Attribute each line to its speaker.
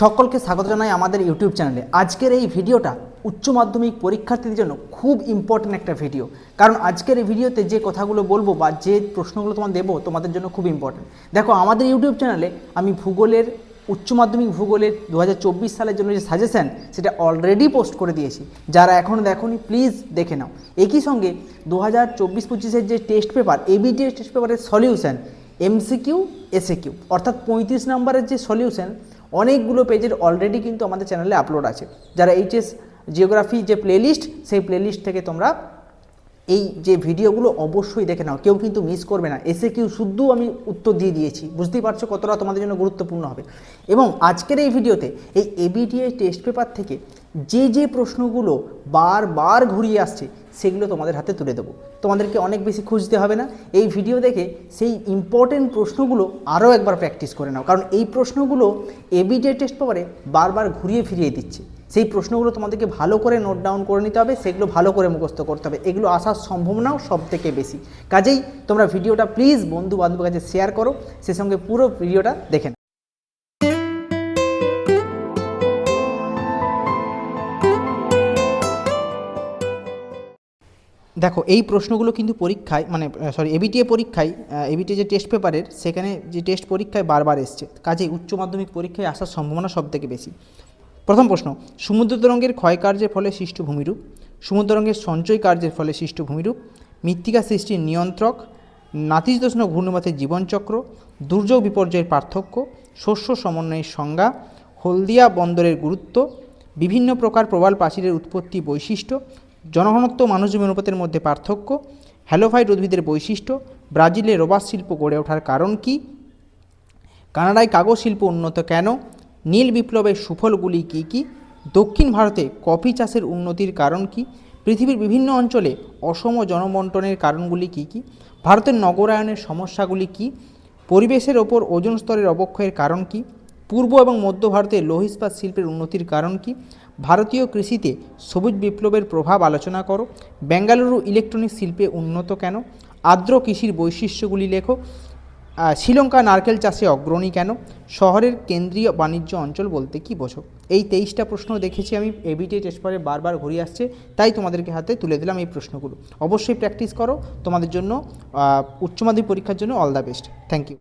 Speaker 1: সকলকে স্বাগত জানাই আমাদের ইউটিউব চ্যানেলে। আজকের এই ভিডিওটা উচ্চ মাধ্যমিক পরীক্ষার্থীদের জন্য খুব ইম্পর্ট্যান্ট একটা ভিডিও। কারণ আজকের এই ভিডিওতে যে কথাগুলো বলব বা যে প্রশ্নগুলো তোমার দেবো তোমাদের জন্য খুব ইম্পর্ট্যান্ট দেখো, আমাদের ইউটিউব চ্যানেলে আমি ভূগোলের, উচ্চ মাধ্যমিক ভূগোলের দু হাজার চব্বিশ সালের জন্য যে সাজেশন সেটা অলরেডি পোস্ট করে দিয়েছি। যারা এখনও দেখোনি প্লিজ দেখে নাও। একই সঙ্গে দু হাজার চব্বিশ পঁচিশের যে টেস্ট পেপার এবিটি টেস্ট পেপারের সলিউশন এমসিকিউ এসএকিউ অর্থাৎ পঁয়ত্রিশ নম্বরের যে সলিউশন অনেকগুলো পেজের অলরেডি কিন্তু আমাদের চ্যানেলে আপলোড আছে। যারা এইচএস জিওগ্রাফি যে প্লেলিস্ট সেই প্লেলিস্ট থেকে তোমরা এই যে ভিডিওগুলো অবশ্যই দেখে নাও। কেউ কিন্তু মিস করবে না। এসে কেউ শুদ্ধ আমি উত্তর দিয়ে দিয়েছি। বুঝতেই পারছ কতটা তোমাদের জন্য গুরুত্বপূর্ণ হবে। এবং আজকের এই ভিডিওতে এই এবিটিআই টেস্ট পেপার থেকে যে যে প্রশ্নগুলো বারবার ঘুরিয়ে আসছে, সেগুলো তোমাদের হাতে তুলে দেবো। তোমাদেরকে অনেক বেশি খুঁজতে হবে না। এই ভিডিও দেখে সেই ইম্পর্টেন্ট প্রশ্নগুলো আরও একবার প্র্যাকটিস করে নাও। কারণ এই প্রশ্নগুলো এবিটিআই টেস্ট পেপারে বারবার ঘুরিয়ে ফিরিয়ে দিচ্ছে। সেই প্রশ্নগুলো তোমাদেরকে ভালো করে নোট ডাউন করে নিতে হবে, সেগুলো ভালো করে মুখস্থ করতে হবে। এগুলো আসার সম্ভাবনাও সব থেকে বেশি। কাজেই তোমরা ভিডিওটা প্লিজ বন্ধু বান্ধবের কাছে শেয়ার করো। সে সঙ্গে পুরো ভিডিওটা দেখে দেখো, এই প্রশ্নগুলো কিন্তু পরীক্ষায় মানে সরি এবিটিএ পরীক্ষায় এবিটিএ যে টেস্ট পেপারের সেখানে যে টেস্ট পরীক্ষায় বারবার এসছে, কাজেই উচ্চ মাধ্যমিক পরীক্ষায় আসার সম্ভাবনা সব থেকে বেশি। প্রথম প্রশ্ন, সমুদ্র তরঙ্গের ক্ষয়কার্যের ফলে সৃষ্ট ভূমিরূপ সমুদ্র তরঙ্গের সঞ্চয় কার্যের ফলে সৃষ্ট ভূমিরূপ মৃত্তিকা সৃষ্টির নিয়ন্ত্রক, নাতিশীতোষ্ণ ঘূর্ণবাতের জীবনচক্র, দুর্যোগ বিপর্যয়ের পার্থক্য, শস্য সমন্বয়ের সংজ্ঞা, হলদিয়া বন্দরের গুরুত্ব, বিভিন্ন প্রকার প্রবাল প্রাচীরের উৎপত্তি বৈশিষ্ট্য জনঘনত্ব মানুষজীবী অনুপাতের মধ্যে পার্থক্য, হ্যালোফাইট উদ্ভিদের বৈশিষ্ট্য, ব্রাজিলে রবার শিল্প গড়ে ওঠার কারণ কী, কানাডায় কাগজ শিল্প উন্নত কেন, নীল বিপ্লবের সুফলগুলি কী কী, দক্ষিণ ভারতে কফি চাষের উন্নতির কারণ কী, পৃথিবীর বিভিন্ন অঞ্চলে অসম জনবন্টনের কারণগুলি কী কী, ভারতের নগরায়নের সমস্যাগুলি কী, পরিবেশের ওপর ওজন স্তরের অবক্ষয়ের কারণ কী পূর্ব এবং মধ্য ভারতে লৌহ ইস্পাত শিল্পের উন্নতির কারণ কী? ভারতীয় কৃষিতে সবুজ বিপ্লবের প্রভাব আলোচনা করো। বেঙ্গালুরু ইলেকট্রনিক শিল্পে উন্নত কেন? আর্দ্র কৃষির বৈশিষ্ট্যগুলি লেখো। শ্রীলঙ্কা নারকেল চাষে অগ্রণী কেন? শহরের কেন্দ্রীয় বাণিজ্য অঞ্চল বলতে কি বোঝো? এই তেইশটা প্রশ্ন দেখেছি আমি এবিটি টেস্ট পরে বারবার ঘুরিয়ে আসছে তাই তোমাদেরকে হাতে তুলে দিলাম এই প্রশ্নগুলো। অবশ্যই প্র্যাকটিস করো। তোমাদের জন্য আহ, উচ্চ মাধ্যমিক পরীক্ষার জন্য all the best thank you